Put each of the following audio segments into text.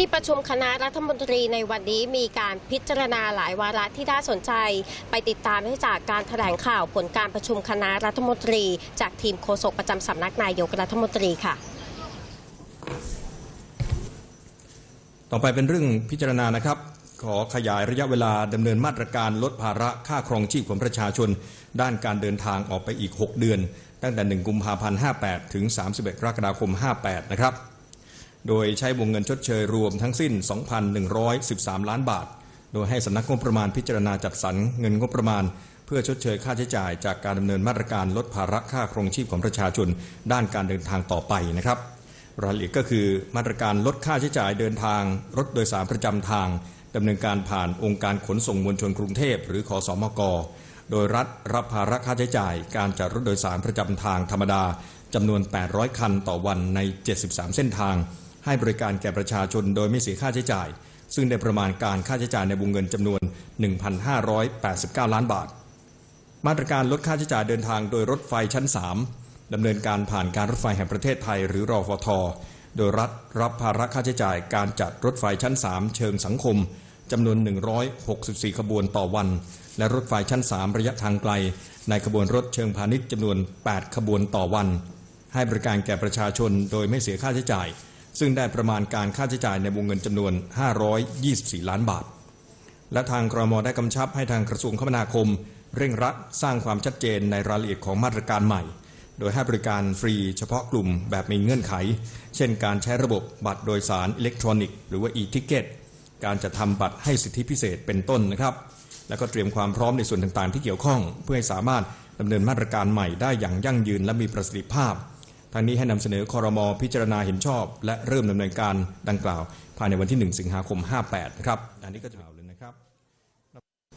ที่ประชุมคณะรัฐมนตรีในวันนี้มีการพิจารณาหลายวาระที่น่าสนใจ ไปติดตามได้จากการแถลงข่าวผลการประชุมคณะรัฐมนตรี จากทีมโฆษกประจำสำนักนายกรัฐมนตรีค่ะ ต่อไปเป็นเรื่องพิจารณานะครับ ขอขยายระยะเวลาดำเนินมาตรการลดภาระค่าครองชีพของประชาชน ด้านการเดินทางออกไปอีก 6 เดือน ตั้งแต่ 1 กุมภาพันธ์ 58 ถึง 31 กรกฎาคม 58 นะครับ โดยใช้วงเงินชดเชยรวมทั้งสิ้น 2,113 ล้านบาท โดยให้สำนักงบประมาณพิจารณาจัดสรรเงินงบประมาณ เพื่อชดเชยค่าใช้จ่าย จากการดำเนินมาตรการลดภาระค่าครองชีพของประชาชน ด้านการเดินทางต่อไปนะครับรายละเอียดก็คือมาตรการลดค่าใช้จ่ายเดินทาง รถโดยสารประจำทางดำเนินการผ่านองค์การขนส่งมวลชนกรุงเทพ หรือขอสอมก โดยรัฐรับภาระค่าใช้จ่าย การจัดรถโดยสารประจำทางธรรมดาจำนวน 800 คันต่อวันใน 73 เส้นทาง ให้บริการแก่ประชาชนโดยไม่เสียค่าใช้จ่าย ซึ่งได้ประมาณการค่าใช้จ่ายในวงเงินจำนวน 1,589 ล้านบาท มาตรการลดค่าใช้จ่ายเดินทางโดยรถไฟชั้น 3ดำเนินการผ่านการรถไฟแห่งประเทศไทยหรือรอฟท โดยรัฐรับภาระค่าใช้จ่ายการจัดรถไฟชั้น 3 เชิงสังคมจำนวน 164 ขบวนต่อวัน และรถไฟชั้น 3 ระยะทางไกล ในขบวนรถเชิงพาณิชย์จำนวน 8 ขบวนต่อวัน ให้บริการแก่ประชาชนโดยไม่เสียค่าใช้จ่าย ซึ่งได้ประมาณการค่าใช้จ่ายในวงเงินจำนวน 524 ล้านบาท และทางกรมได้กำชับให้ทางกระทรวงคมนาคม เร่งรัดสร้างความชัดเจนในรายละเอียดของมาตรการใหม่ โดยให้บริการฟรีเฉพาะกลุ่มแบบมีเงื่อนไข เช่น การใช้ระบบบัตรโดยสารอิเล็กทรอนิกส์หรือว่า e-ticket การจะทำบัตรให้สิทธิพิเศษเป็นต้นนะครับ แล้วก็เตรียมความพร้อมในส่วนต่างๆ ที่เกี่ยวข้อง เพื่อให้สามารถดำเนินมาตรการใหม่ได้อย่างยั่งยืนและมีประสิทธิภาพ ทางนี้ให้นำเสนอคอรมอพิจารณาเห็นชอบ และเริ่มดำเนินการดังกล่าว ภายในวันที่ 1 สิงหาคม 58 นะครับ อันนี้ก็จะเอาเลยนะครับ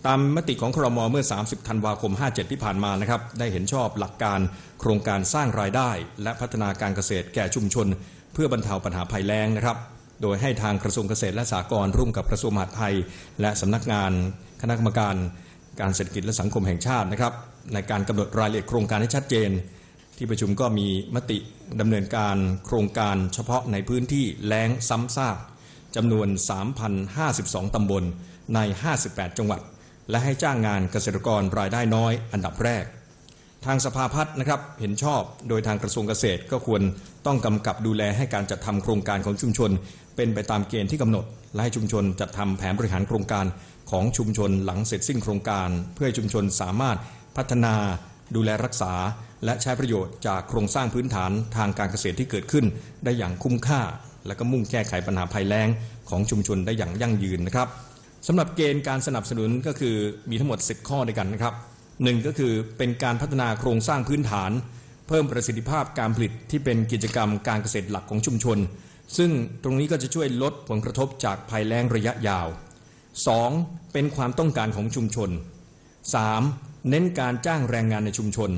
ตามมติของครมเมื่อ 30 ธันวาคม 57 ที่ผ่านมานะครับ ได้เห็นชอบหลักการโครงการสร้างรายได้ และพัฒนาการเกษตรแก่ชุมชน เพื่อบรรเทาปัญหาภัยแล้งนะครับ โดยให้ทางกระทรวงเกษตรและสหกรณ์ร่วมกับกระทรวงมหาดไทย และสำนักงานคณะกรรมการการเศรษฐกิจและสังคมแห่งชาตินะครับในการกำหนดรายละเอียดโครงการให้ชัดเจน ที่ประชุมก็มีมติดำเนินการโครงการเฉพาะในพื้นที่แล้งซ้ำซากจำนวน 3,052 ตำบลใน 58 จังหวัด และให้จ้างงานเกษตรกรรายได้น้อยอันดับแรก ทางสภาพัฒน์นะครับเห็นชอบโดยทางกระทรวงเกษตรก็ควรต้องกำกับดูแลให้การจัดทำโครงการของชุมชน เป็นไปตามเกณฑ์ที่กำหนด และให้ชุมชนจัดทำแผนบริหารโครงการของชุมชนหลังเสร็จสิ้นโครงการ เพื่อให้ชุมชนสามารถพัฒนาดูแลรักษา และใช้ประโยชน์จากโครงสร้างพื้นฐานทางการเกษตรที่เกิดขึ้น ได้อย่างคุ้มค่า และก็มุ่งแก้ไขปัญหาภัยแล้งของชุมชนได้อย่างยั่งยืนนะครับสำหรับเกณฑ์การสนับสนุนก็คือมีทั้งหมด 10 ข้อด้วยกันนะครับหนึ่งก็คือเป็นการพัฒนาโครงสร้างพื้นฐาน เพิ่มประสิทธิภาพการผลิตที่เป็นกิจกรรมการเกษตรหลักของชุมชน ซึ่งตรงนี้ก็จะช่วยลดผลกระทบจากภัยแล้งระยะยาว 2. เป็นความต้องการของชุมชน 3. เน้นการจ้างแรงงานในชุมชน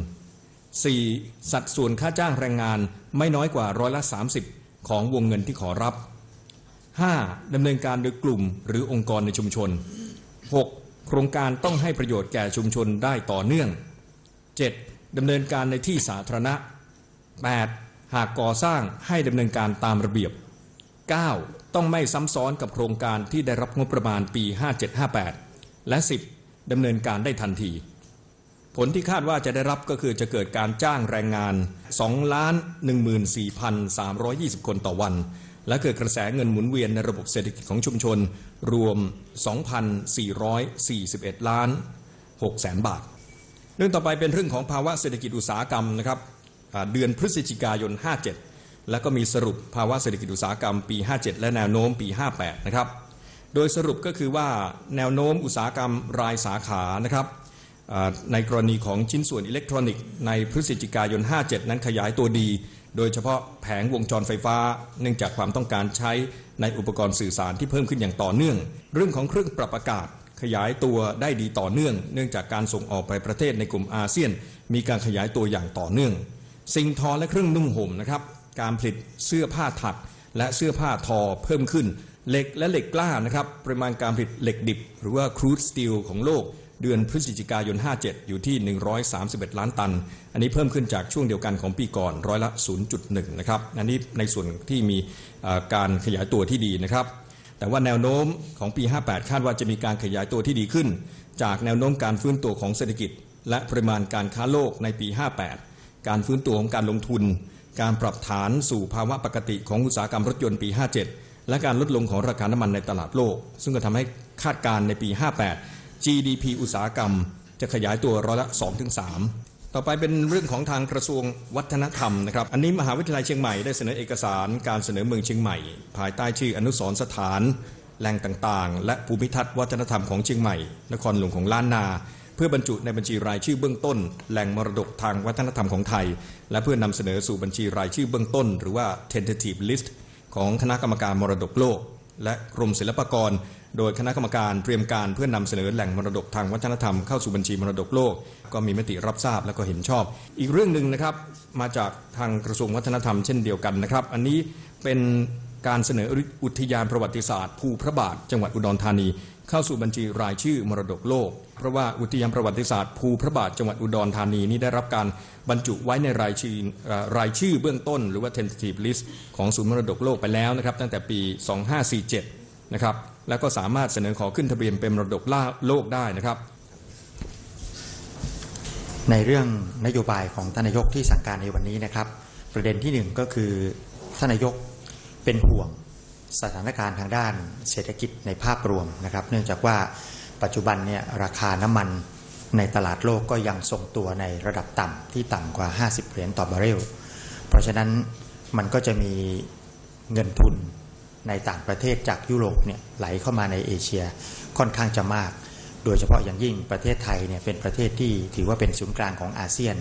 4. สัดส่วนค่าจ้างแรงงานไม่น้อยกว่าร้อยละ 30 ของวงเงินที่ขอรับ 5. ดำเนินการโดยกลุ่มหรือองค์กรในชุมชน 6. โครงการต้องให้ประโยชน์แก่ชุมชนได้ต่อเนื่อง 7. ดำเนินการในที่สาธารณะ 8. หากก่อสร้างให้ดำเนินการตามระเบียบ 9. ต้องไม่ซ้ำซ้อนกับโครงการที่ได้รับงบประมาณปี 5758 และ 10. ดำเนินการได้ทันที ผลที่คาดว่าจะได้รับก็คือจะเกิดการจ้างแรงงาน 2 ล้าน 14,320 คนต่อวัน และเกิดกระแสเงินหมุนเวียนในระบบเศรษฐกิจของชุมชน รวม 2,441 ล้าน6แสนบาท เรื่องต่อไปเป็นเรื่องของภาวะเศรษฐกิจอุตสาหกรรมนะครับเดือนพฤศจิกายน 57 แล้วก็มีสรุปภาวะเศรษฐกิจอุตสาหกรรมปี 57 และแนวโน้มปี 58 นะครับ โดยสรุปก็คือว่าแนวโน้มอุตสาหกรรมรายสาขานะครับ ในกรณีของชิ้นส่วนอิเล็กทรอนิกส์ในพฤศจิกายน 57 นั้นขยายตัวดี โดยเฉพาะแผงวงจรไฟฟ้า เนื่องจากความต้องการใช้ในอุปกรณ์สื่อสารที่เพิ่มขึ้นอย่างต่อเนื่อง เรื่องของเครื่องปรับอากาศขยายตัวได้ดีต่อเนื่อง เนื่องจากการส่งออกไปประเทศในกลุ่มอาเซียน มีการขยายตัวอย่างต่อเนื่อง สิ่งทอและเครื่องนุ่งห่มนะครับการผลิตเสื้อผ้าถักและเสื้อผ้าทอเพิ่มขึ้น เหล็กและเหล็กกล้านะครับปริมาณการผลิตเหล็กดิบ หรือว่าครูดสตีลของโลก เดือนพฤศจิกายน 57 อยู่ที่ 131 ล้านตัน อันนี้เพิ่มขึ้นจากช่วงเดียวกันของปีก่อนร้อยละ 0.1 นะครับ อันนี้ในส่วนที่มีการขยายตัวที่ดีนะครับ แต่ว่าแนวโน้มของปี 58 คาดว่าจะมีการขยายตัวที่ดีขึ้น จากแนวโน้มการฟื้นตัวของเศรษฐกิจ และปริมาณการค้าโลกในปี 58 การฟื้นตัวของการลงทุน การปรับฐานสู่ภาวะปกติของอุตสาหกรรมรถยนต์ปี 57 และการลดลงของราคาน้ำมันในตลาดโลก ซึ่งก็ทำให้คาดการณ์ในปี 58 GDP อุตสาหกรรม จะขยายตัวร้อยละ 2-3 ต่อไปเป็นเรื่องของทางกระทรวงวัฒนธรรมนะครับ อันนี้มหาวิทยาลัยเชียงใหม่ได้เสนอเอกสารการเสนอเมืองเชียงใหม่ ภายใต้ชื่ออนุสรณ์สถาน แหล่งต่างๆ และภูมิทัศน์วัฒนธรรมของเชียงใหม่ นครหลวงของล้านนา เพื่อบรรจุในบัญชีรายชื่อเบื้องต้น แหล่งมรดกทางวัฒนธรรมของไทย และเพื่อนำเสนอสู่บัญชีรายชื่อเบื้องต้น หรือว่า tentative list ของคณะกรรมการมรดกโลก และกรมศิลปากร โดยคณะกรรมการเตรียมการเพื่อนำเสนอแหล่งมรดกทางวัฒนธรรมเข้าสู่บัญชีมรดกโลก ก็มีมติรับทราบและก็เห็นชอบ อีกเรื่องหนึ่งนะครับมาจากทางกระทรวงวัฒนธรรมเช่นเดียวกันนะครับ อันนี้เป็นการเสนออุทยานประวัติศาสตร์ภูพระบาท จังหวัดอุดรธานี เข้าสู่บัญชีรายชื่อมรดกโลก เพราะว่าอุทยานประวัติศาสตร์ภูพระบาทจังหวัดอุดรธานีนี้ได้รับการบรรจุไว้ในรายชื่อเอ่อรายชื่อเบื้องต้น หรือว่า tentative list ของศูนย์มรดกโลกไปแล้วนะครับตั้งแต่ปี 2547 นะครับ แล้วก็สามารถเสนอขอขึ้นทะเบียนเป็นมรดกโลกได้นะครับ ในเรื่องนโยบายของท่านนายกที่สั่งการในวันนี้นะครับ ประเด็นที่หนึ่งก็คือท่านนายกเป็นห่วงสถานการณ์ทางด้านเศรษฐกิจในภาพรวมนะครับ เนื่องจากว่าปัจจุบันเนี่ยราคาน้ำมันในตลาดโลกก็ยังทรงตัวในระดับต่ำที่ต่ำกว่า 50 เหรียญต่อบาร์เรล เพราะฉะนั้นมันก็จะมีเงินทุน ในต่างประเทศจากยุโรปเนี่ยไหลเข้ามาในเอเชียค่อนข้างจะมาก โดยเฉพาะอย่างยิ่งประเทศไทยเนี่ยเป็นประเทศที่ถือว่าเป็นศูนย์กลางของอาเซียน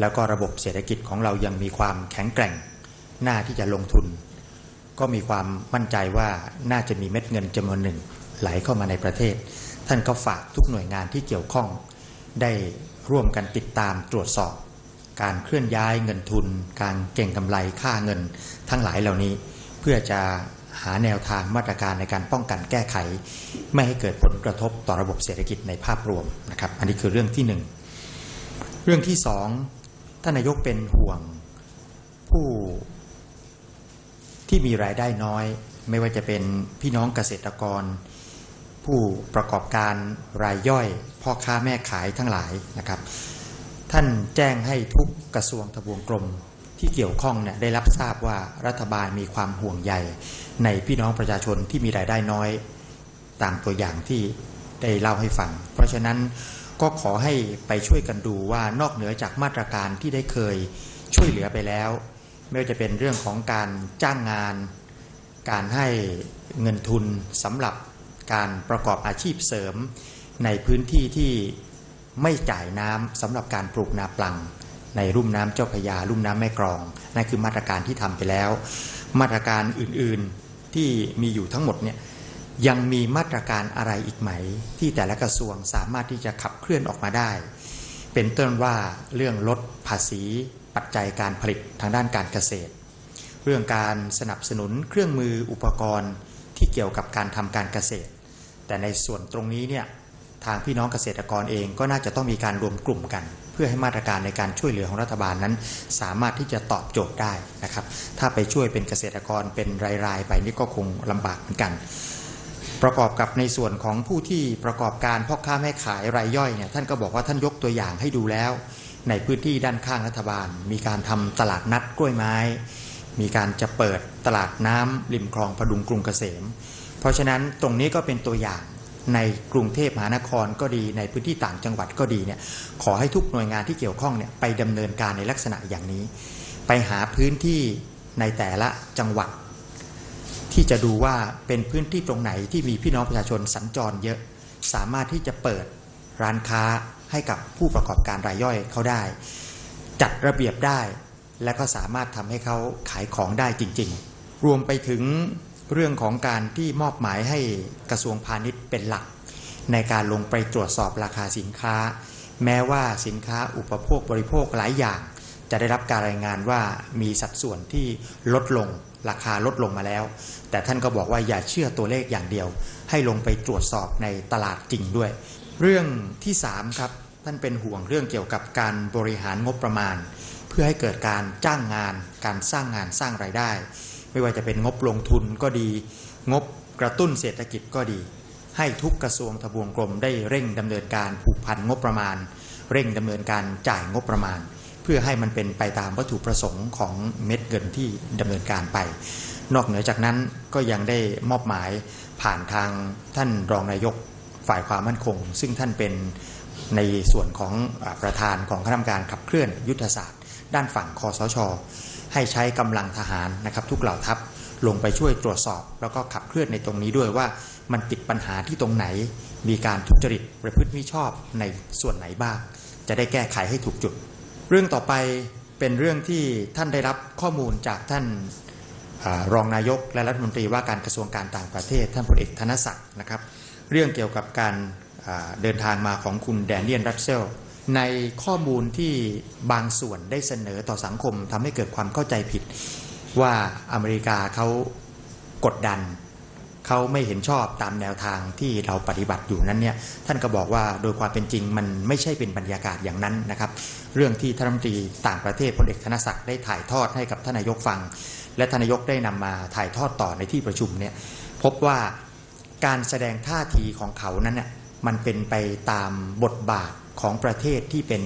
แล้วก็ระบบเศรษฐกิจของเรายังมีความแข็งแกร่งหน้าที่จะลงทุน ก็มีความมั่นใจว่าน่าจะมีเม็ดเงินจำนวนหนึ่งไหลเข้ามาในประเทศ ท่านก็ฝากทุกหน่วยงานที่เกี่ยวข้อง ได้ร่วมกันติดตามตรวจสอบ การเคลื่อนย้ายเงินทุน การเก่งกำไรค่าเงินทั้งหลายเหล่านี้ เพื่อจะ หาแนวทางมาตรการในการป้องกันแก้ไข ไม่ให้เกิดผลกระทบต่อระบบเศรษฐกิจในภาพรวมนะครับ อันนี้คือเรื่องที่หนึ่งเรื่องที่สองท่านนายกเป็นห่วงผู้ที่มีรายได้น้อย ไม่ว่าจะเป็นพี่น้องเกษตรกร ผู้ประกอบการรายย่อย พ่อค้าแม่ขายทั้งหลายนะครับ ท่านแจ้งให้ทุกกระทรวงทบวงกรม ที่เกี่ยวข้องเนี่ยได้รับทราบว่ารัฐบาลมีความห่วงใยในพี่น้องประชาชนที่มีรายได้น้อยตามตัวอย่างที่ได้เล่าให้ฟัง เพราะฉะนั้นก็ขอให้ไปช่วยกันดูว่านอกเหนือจากมาตรการที่ได้เคยช่วยเหลือไปแล้ว ไม่ว่าจะเป็นเรื่องของการจ้างงาน การให้เงินทุนสำหรับการประกอบอาชีพเสริม ในพื้นที่ที่ไม่จ่ายน้ำสำหรับการปลูกนาปลัง ในรุ่มน้ำเจ้าพยารุ่มน้ำแม่กรองนั่นคือมาตรการที่ทำไปแล้ว มาตรการอื่นๆที่มีอยู่ทั้งหมดเนี่ยยังมีมาตรการอะไรอีกไหม ที่แต่ละกระทรวงสามารถที่จะขับเคลื่อนออกมาได้ เป็นต้นว่าเรื่องลดภาษีปัจจัยการผลิตทางด้านการเกษตร เรื่องการสนับสนุนเครื่องมืออุปกรณ์ที่เกี่ยวกับการทำการเกษตร แต่ในส่วนตรงนี้เนี่ยทางพี่น้องเกษตรกรเองก็น่าจะต้องมีการรวมกลุ่มกัน พื่อให้มาตรการในการช่วยเหลือของรัฐบาลนั้น สามารถที่จะตอบโจทย์ได้นะครับ ถ้าไปช่วยเป็นเกษตรกรเป็นรายๆไปนี่ก็คงลำบากเหมือนกัน ประกอบกับในส่วนของผู้ที่ประกอบการพ่อค้าแม่ขายรายย่อยเนี่ยท่านก็บอกว่าท่านยกตัวอย่างให้ดูแล้ว ในพื้นที่ด้านข้างรัฐบาล มีการทำตลาดนัดกล้วยไม้ มีการจะเปิดตลาดน้ำริมคลองพดุงกรุงเกษม เพราะฉะนั้นตรงนี้ก็เป็นตัวอย่าง ในกรุงเทพมหานครก็ดีในพื้นที่ต่างจังหวัดก็ดีเนี่ยขอให้ทุกหน่วยงานที่เกี่ยวข้องเนี่ยไปดำเนินการในลักษณะอย่างนี้ ไปหาพื้นที่ในแต่ละจังหวัด ที่จะดูว่าเป็นพื้นที่ตรงไหนที่มีพี่น้องประชาชนสัญจรเยอะ สามารถที่จะเปิดร้านค้าให้กับผู้ประกอบการรายย่อยเขาได้ จัดระเบียบได้และก็สามารถทำให้เขาขายของได้จริง ๆ รวมไปถึง เรื่องของการที่มอบหมายให้กระทรวงพาณิชย์เป็นหลัก ในการลงไปตรวจสอบราคาสินค้า แม้ว่าสินค้าอุปโภคบริโภคหลายอย่าง จะได้รับการรายงานว่ามีสัดส่วนที่ลดลงราคาลดลงมาแล้ว แต่ท่านก็บอกว่าอย่าเชื่อตัวเลขอย่างเดียว ให้ลงไปตรวจสอบในตลาดจริงด้วย เรื่องที่3ครับท่านเป็นห่วงเรื่องเกี่ยวกับการบริหารงบประมาณ เพื่อให้เกิดการจ้างงาน การสร้างงานสร้างรายได้ ไม่ว่าจะเป็นงบลงทุนก็ดี งบกระตุ้นเศรษฐกิจก็ดี ให้ทุกกระทรวงทบวงกรมได้เร่งดำเนินการผูกพันงบประมาณ เร่งดำเนินการจ่ายงบประมาณ เพื่อให้มันเป็นไปตามวัตถุประสงค์ของเม็ดเงินที่ดำเนินการไป นอกเหนือจากนั้นก็ยังได้มอบหมายผ่านทางท่านรองนายกฝ่ายความมั่นคง ซึ่งท่านเป็นในส่วนของประธานของคณะกรรมการขับเคลื่อนยุทธศาสตร์ ด้านฝั่งคอสช ให้ใช้กำลังทหารนะครับ ทุกเหล่าทัพลงไปช่วยตรวจสอบ แล้วก็ขับเคลื่อนในตรงนี้ด้วยว่ามันติดปัญหาที่ตรงไหน มีการทุจริตประพฤติมิชอบในส่วนไหนบ้าง จะได้แก้ไขให้ถูกจุด เรื่องต่อไปเป็นเรื่องที่ท่านได้รับข้อมูลจากท่านอรองนายกและรัฐมนตรีว่าการกระทรวงการต่างประเทศ ท่านพลเอกธนศักดิ์นะครับ เรื่องเกี่ยวกับการเดินทางมาของคุณแดเนียนรัสเซล ในข้อมูลที่บางส่วนได้เสนอต่อสังคมทำให้เกิดความเข้าใจผิด ว่าอเมริกาเขากดดัน เขาไม่เห็นชอบตามแนวทางที่เราปฏิบัติอยู่นั้นเนี่ยท่านก็บอกว่าโดยความเป็นจริงมันไม่ใช่เป็นบรรยากาศอย่างนั้นนะครับ เรื่องที่ท่านรัฐมนตรีต่างประเทศพลเอกธนศักดิ์ได้ถ่ายทอดให้กับท่านนายกฟัง และท่านนายกได้นำมาถ่ายทอดต่อในที่ประชุมเนี่ยพบว่าการแสดงท่าทีของเขานั้นน่ะมันเป็นไปตามบทบาท ของประเทศที่เป็น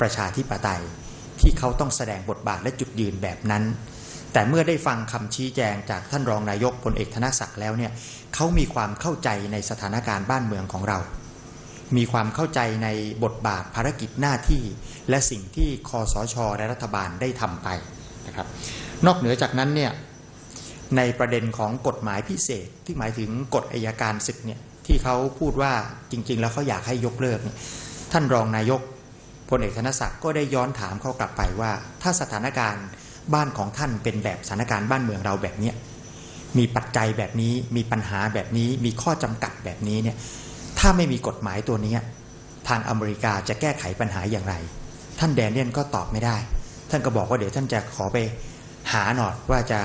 ประชาธิปไตย ที่เขาต้องแสดงบทบาทและจุดยืนแบบนั้น แต่เมื่อได้ฟังคำชี้แจงจากท่านรองนายกพลเอกธนศักดิ์แล้วเนี่ยเขามีความเข้าใจในสถานการณ์บ้านเมืองของเรา มีความเข้าใจในบทบาทภารกิจหน้าที่ และสิ่งที่คอสชและรัฐบาลได้ทำไปนะครับนอกเหนือจากนั้นเนี่ยในประเด็นของกฎหมายพิเศษที่หมายถึงกฎอายการศึกเนี่ยที่เขาพูดว่าจริง ๆ แล้วเขาอยากให้ยกเลิกเนี่ย ท่านรองนายกพลเอกธนศักดิ์ก็ได้ย้อนถามเขากลับไปว่า ถ้าสถานการณ์บ้านของท่านเป็นแบบสถานการณ์บ้านเมืองเราแบบเนี้ยมีปัจจัยแบบนี้มีปัญหาแบบนี้มีข้อจำกัดแบบนี้เนี่ยถ้าไม่มีกฎหมายตัวนี้ทางอเมริกาจะแก้ไขปัญหาอย่างไร ท่านแดเนียนก็ตอบไม่ได้ ท่านก็บอกว่าเดี๋ยวท่านจะขอไปหาหน่อยว่าจะ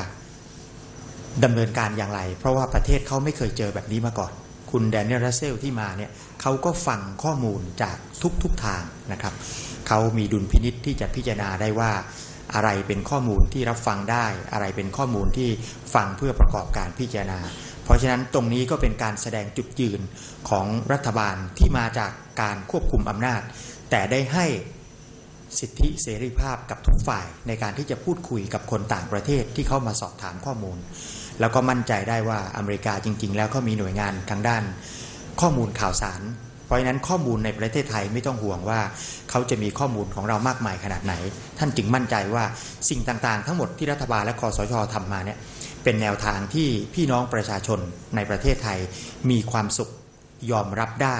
ดำเนินการอย่างไร เพราะว่าประเทศเขาไม่เคยเจอแบบนี้มาก่อน คุณแดเนียลรัสเซลที่มาเนี่ยเขาก็ฟังข้อมูลจากทุกๆทางนะครับเขามีดุลพินิษที่จะพิจารณาได้ว่าอะไรเป็นข้อมูลที่รับฟังได้ อะไรเป็นข้อมูลที่ฟังเพื่อประกอบการพิจารณา เพราะฉะนั้นตรงนี้ก็เป็นการแสดงจุดยืนของรัฐบาลที่มาจากการควบคุมอำนาจ แต่ได้ให้สิทธิเสรีภาพกับทุกฝ่ายในการที่จะพูดคุยกับคนต่างประเทศที่เข้ามาสอบถามข้อมูล แล้วก็มั่นใจได้ว่าอเมริกาจริง ๆ แล้วก็มีหน่วยงานทางด้านข้อมูลข่าวสาร เพราะฉะนั้นข้อมูลในประเทศไทยไม่ต้องห่วงว่า เขาจะมีข้อมูลของเรามากมายขนาดไหน ท่านจึงมั่นใจว่าสิ่งต่างๆ ทั้งหมดที่รัฐบาลและคอสชทำมาเนี่ยเป็นแนวทางที่พี่น้องประชาชนในประเทศไทยมีความสุขยอมรับได้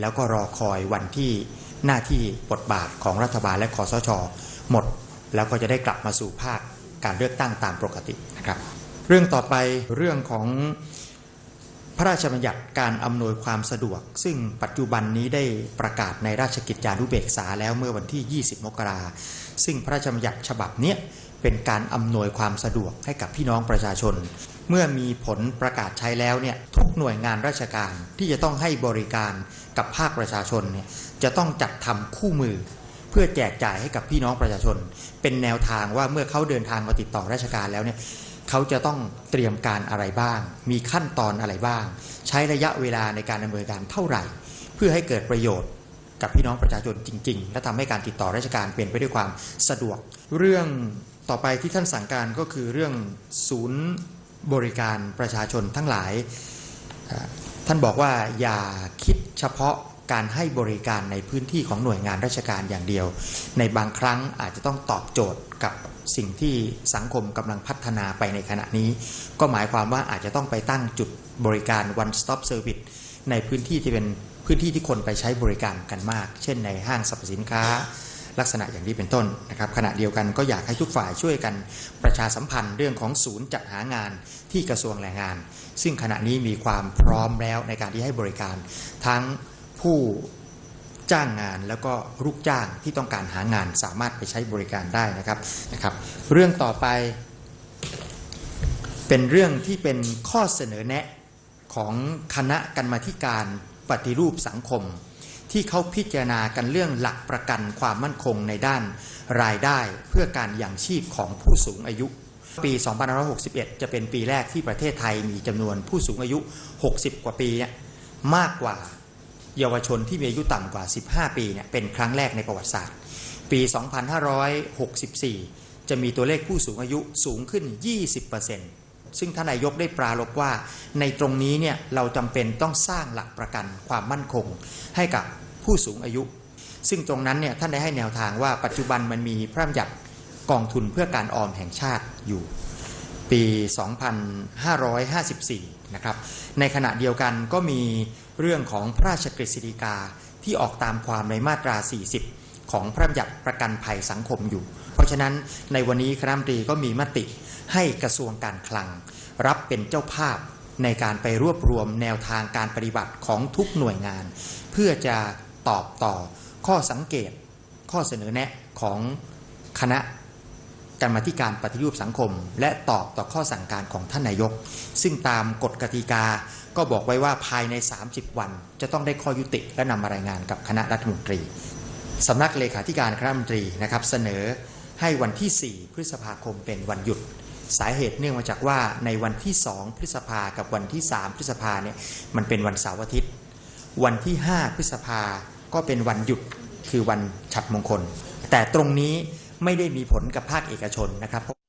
แล้วก็รอคอยวันที่หน้าที่บทบาทของรัฐบาลและคอสช หมด แล้วก็จะได้กลับมาสู่ภาคการเลือกตั้งตามปกตินะครับ เรื่องต่อไปเรื่องของพระราชบัญญัติการอำนวยความสะดวก ซึ่งปัจจุบันนี้ได้ประกาศในราชกิจจานุเบกษาแล้วเมื่อวันที่ 20 มกราซึ่งพระราชบัญญัติฉบับนี้เป็นการอำนวยความสะดวกให้กับพี่น้องประชาชน เมื่อมีผลประกาศใช้แล้วเนี่ยทุกหน่วยงานราชการที่จะต้องให้บริการกับภาคประชาชนเนี่ยจะต้องจัดทำคู่มือ เพื่อแจกจ่ายให้กับพี่น้องประชาชน เป็นแนวทางว่าเมื่อเขาเดินทางมาติดต่อราชการแล้วเนี่ย เขาจะต้องเตรียมการอะไรบ้าง มีขั้นตอนอะไรบ้าง ใช้ระยะเวลาในการดำเนินการเท่าไหร่ เพื่อให้เกิดประโยชน์กับพี่น้องประชาชนจริง ๆ และทำให้การติดต่อราชการเป็นไปด้วยความสะดวก เรื่องต่อไปที่ท่านสั่งการก็คือเรื่องศูนย์บริการประชาชนทั้งหลาย ท่านบอกว่าอย่าคิดเฉพาะ การให้บริการในพื้นที่ของหน่วยงานราชการอย่างเดียว ในบางครั้งอาจจะต้องตอบโจทย์กับสิ่งที่สังคมกำลังพัฒนาไปในขณะนี้ ก็หมายความว่าอาจจะต้องไปตั้งจุดบริการ one stop service ในพื้นที่ที่เป็นพื้นที่ที่คนไปใช้บริการกันมาก เช่นในห้างสรรพสินค้า ลักษณะอย่างนี้เป็นต้นนะครับขณะเดียวกันก็อยากให้ทุกฝ่ายช่วยกันประชาสัมพันธ์เรื่องของศูนย์จัดหางานที่กระทรวงแรงงาน ซึ่งขณะนี้มีความพร้อมแล้วในการที่ให้บริการทั้ง ผู้จ้างงานแล้วก็ลูกจ้างที่ต้องการหางานสามารถไปใช้บริการได้นะครับนะครับ เรื่องต่อไป เป็นเรื่องที่เป็นข้อเสนอแนะของคณะกรรมาการปฏิรูปสังคม ที่เขาพิจารณากันเรื่องหลักประกันความมั่นคงในด้านรายได้เพื่อการยังชีพของผู้สูงอายุ ปี 2561 จะเป็นปีแรกที่ประเทศไทยมีจำนวนผู้สูงอายุ 60 กว่าปีมากกว่า เยาวชนที่มีอายุต่ำกว่า 15 ปีเนี่ยเป็นครั้งแรกในประวัติศาสตร์ ปี 2564 จะมีตัวเลขผู้สูงอายุสูงขึ้น 20%ซึ่งท่านนายกได้ปรารภว่า ในตรงนี้เนี่ยเราจำเป็นต้องสร้างหลักประกันความมั่นคง ให้กับผู้สูงอายุ ซึ่งตรงนั้นเนี่ยท่านได้ให้แนวทางว่าปัจจุบันมันมีพระราชบัญญัติกองทุนเพื่อการออมแห่งชาติอยู่ ปี 2554 นะครับ ในขณะเดียวกันก็มี เรื่องของพระราชกฤษฎีกาที่ออกตามความในมาตรา 40 ของพระบัญญัติประกันภัยสังคมอยู่ เพราะฉะนั้นในวันนี้คณะมนตรีก็มีมติให้กระทรวงการคลัง รับเป็นเจ้าภาพในการไปรวบรวมแนวทางการปฏิบัติของทุกหน่วยงาน เพื่อจะตอบต่อข้อสังเกตข้อเสนอแนะของคณะ รรมาธิการปฏิรูปสังคม และตอบต่อข้อสั่งการของท่านนายก ซึ่งตามกฎกติกาก็บอกไว้ว่าภายใน 30 วัน จะต้องได้ข้อยุติและนำมารายงานกับคณะรัฐมนตรีสำนักเลขาธิการคณะรัฐมนตรีนะครับเสนอให้วันที่ 4 พฤษภาคมเป็นวันหยุด สาเหตุเนื่องมาจากว่าในวันที่ 2 พฤษภากับวันที่ 3 พฤษภาเนี่ยมันเป็นวันเสาร์อาทิตย์ วันที่ 5 พฤษภาก็เป็นวันหยุดคือวันฉัตรมงคล แต่ตรงนี้ ไม่ได้มีผลกับภาคเอกชนนะครับ